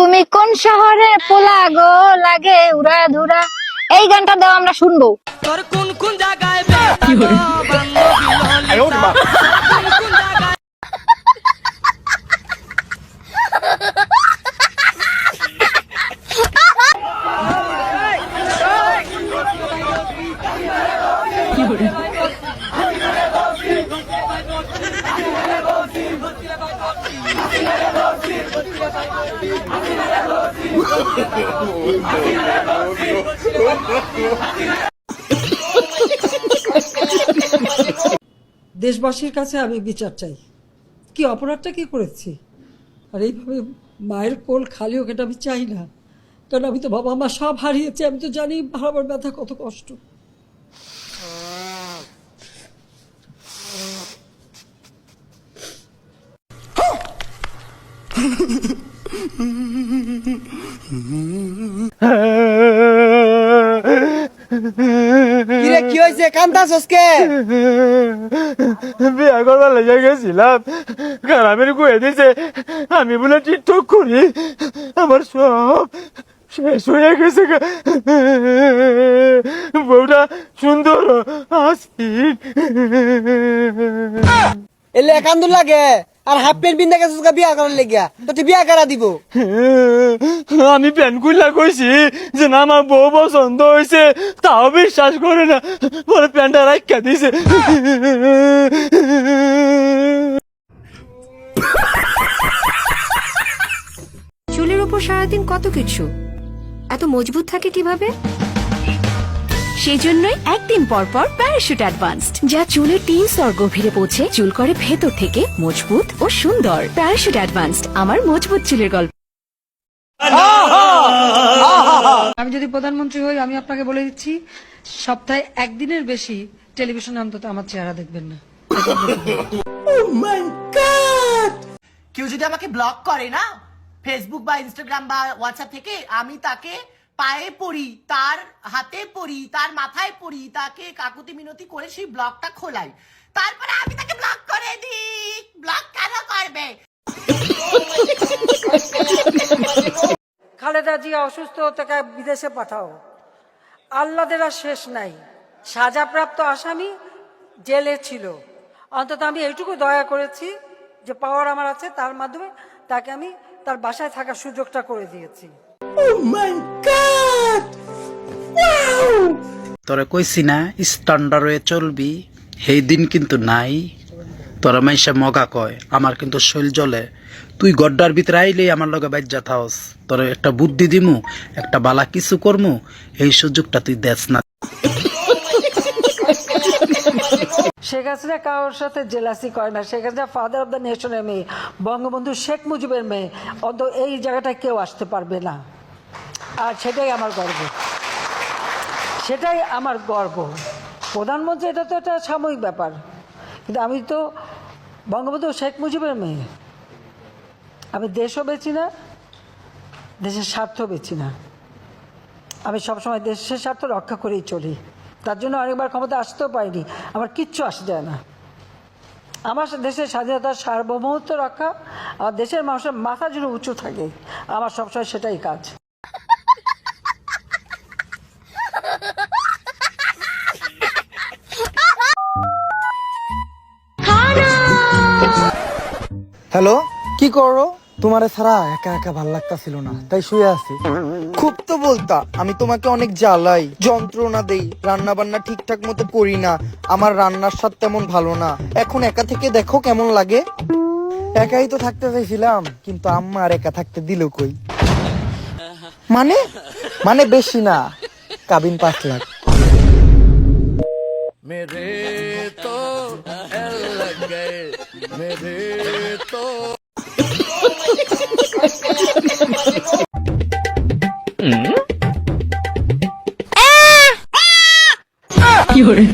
তুমি কোন শহরে পোলা গো লাগে উড়া ধুরা? এই গানটা দাও আমরা শুনব। তোর কোন কোন জায়গায় দেশবাসীর কাছে আমি বিচার চাই। কি অপরাধটা কি করেছি? আর এইভাবে মায়ের কোল খালি হোক এটা আমি চাই না। কারণ আমি তো বাবা মা সব হারিয়েছি, আমি তো জানি হারাবার ব্যথা কত কষ্ট। কিরে কি হয়েছে? কান্দাছস কে বিয়া করবার লেগে গেছিলাম। গ্রামের কয়ে দিছে। আমি বলে টিকটক করি। আমার সব শেষ হয়ে গেছে। বউটা সুন্দর আসিন এলে কান্দুর লাগে। আর হাফ প্যান্ট পিন্ধা গেছে বিয়া করার লেগিয়া তো তুই বিয়া করা দিব? আমি প্যান্ট খুললা কইছি যে না আমার বউ পছন্দ হয়েছে তাও বিশ্বাস করে না পরে প্যান্টটা রাখা দিছে। চুলের উপর সারাদিন কত কিছু? এত মজবুত থাকে কীভাবে? সেজন্যই একদিন পর পর প্যারাশুট অ্যাডভান্সড যা চুলের তিন স্তর গভীরে পৌঁছে চুল করে ভেতর থেকে মজবুত ও সুন্দর। প্যারাশুট অ্যাডভান্সড আমার মজবুত চুলের গল্প। আমি যদি প্রধানমন্ত্রী হই আমি আপনাকে বলে দিচ্ছি সপ্তাহে একদিনের বেশি টেলিভিশনে অন্তত আমার চেহারা দেখবেন না। কেউ যদি আমাকে ব্লক করে না ফেসবুক বা ইনস্টাগ্রাম বা হোয়াটসঅ্যাপ থেকে আমি তাকে পায়ে পড়ি তার হাতে পড়ি তার মাথায় পড়ি তাকে কাকুতি মিনতি করে সেই ব্লকটা খোলাই। তারপরে আমি তাকে ব্লক করে দিই। ব্লক কেন করবে? খালেদা জিয়া অসুস্থ তাকে বিদেশে পাঠাও। আল্লাদের আর শেষ নাই। সাজাপ্রাপ্ত আসামি জেলে ছিল। অন্তত আমি এইটুকু দয়া করেছি যে পাওয়ার আমার আছে তার মাধ্যমে তাকে আমি তার বাসায় থাকার সুযোগটা করে দিয়েছি। তোরা কইছি না স্ট্যান্ডার্ড হয়ে চলবি। সেই দিন কিন্তু নাই। তোরা মাইসা মগা কয় আমার কিন্তু শৈল জলে তুই গড্ডার ভিতরে আইলেই আমার লগে বাজ্যা থাওস। তোর একটা বুদ্ধি দিমু একটা বালা কিছু করমু এই সুযোগটা তুই দেস না। শেখ হাসিনা কারোর সাথে জেলাসি করে না। Sheikh Hasina father of the নেশনের মেয়ে বঙ্গবন্ধু শেখ মুজিবের মেয়ে। অন্ত এই জায়গাটায় কেউ আসতে পারবে না। আর সেটাই আমার গর্ব। সেটাই আমার গর্ব। প্রধানমন্ত্রী, এটা তো একটা সাময়িক ব্যাপার। কিন্তু আমি তো বঙ্গবন্ধু শেখ মুজিবের মেয়ে। আমি দেশও বেছি না, দেশের স্বার্থ বেছি না। আমি সবসময় দেশের স্বার্থ রক্ষা করেই চলি। তার জন্য অনেকবার ক্ষমতা আসতেও পারিনি। আমার কিচ্ছু আসে যায় না। আমার দেশের স্বাধীনতার সার্বভৌমত্ব রক্ষা, আমার দেশের মানুষের মাথা যেন উঁচু থাকে। আমার সবসময় সেটাই কাজ। হ্যালো? কি করো? তোমারে ছাড়া একা একা ভালো লাগতাছিল না, তাই শুয়ে আছি। খুব তো বলতা, আমি তোমাকে অনেক জ্বালাই, যন্ত্রণা দেই রান্না বান্না ঠিকঠাক মতো করি না, আমার রান্নার স্বাদ তেমন ভালো না। এখন একা থেকে দেখো কেমন লাগে। একাই তো থাকতে চাইছিলাম, কিন্তু আম্মা আর একা থাকতে দিল কই? মানে? মানে বেশি না, কাবিন পাঁচ লাখ। 有人